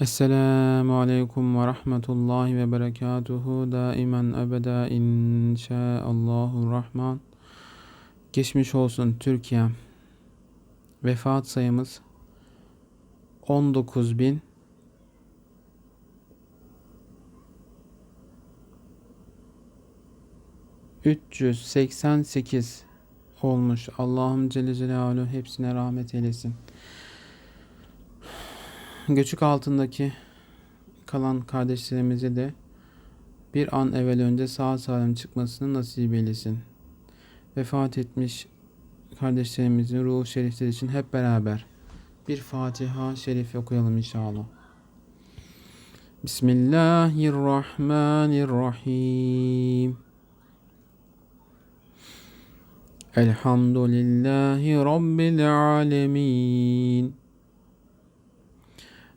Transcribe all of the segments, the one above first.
Esselamu Aleyküm ve Rahmetullahi ve Berekatuhu daimen ebeda inşaallahu rahman. Geçmiş olsun Türkiye. Vefat sayımız 19 bin 388 olmuş. Allah'ım Celle Celaluhu hepsine rahmet eylesin. Göçük altındaki kalan kardeşlerimize de bir an evvel önce sağ salim çıkmasını nasip eylesin. Vefat etmiş kardeşlerimizin ruhu şerifleri için hep beraber bir Fatiha şerif okuyalım inşallah. Bismillahirrahmanirrahim. Elhamdülillahi Rabbil alemin.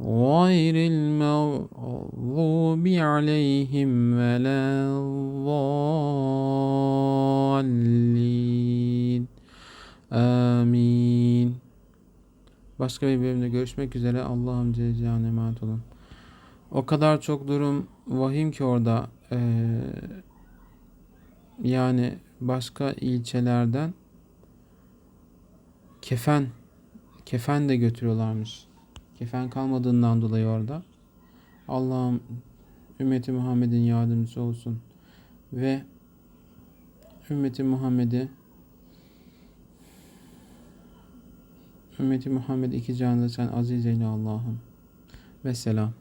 غير المغضوب عليهم ولا الضالين آمين Başka bir bölümde görüşmek üzere. Allah'ım Celle Celaluhu'na emanet olun. O kadar çok durum vahim ki orada ee, yani başka ilçelerden kefen kefen de götürüyorlarmış. Kefen kalmadığından dolayı orada. Allah'ım ümmeti Muhammed'in yardımcısı olsun ve ümmeti Muhammed'i ümmeti Muhammed iki canlı sen aziz eyle Allah'ım. Ve selam.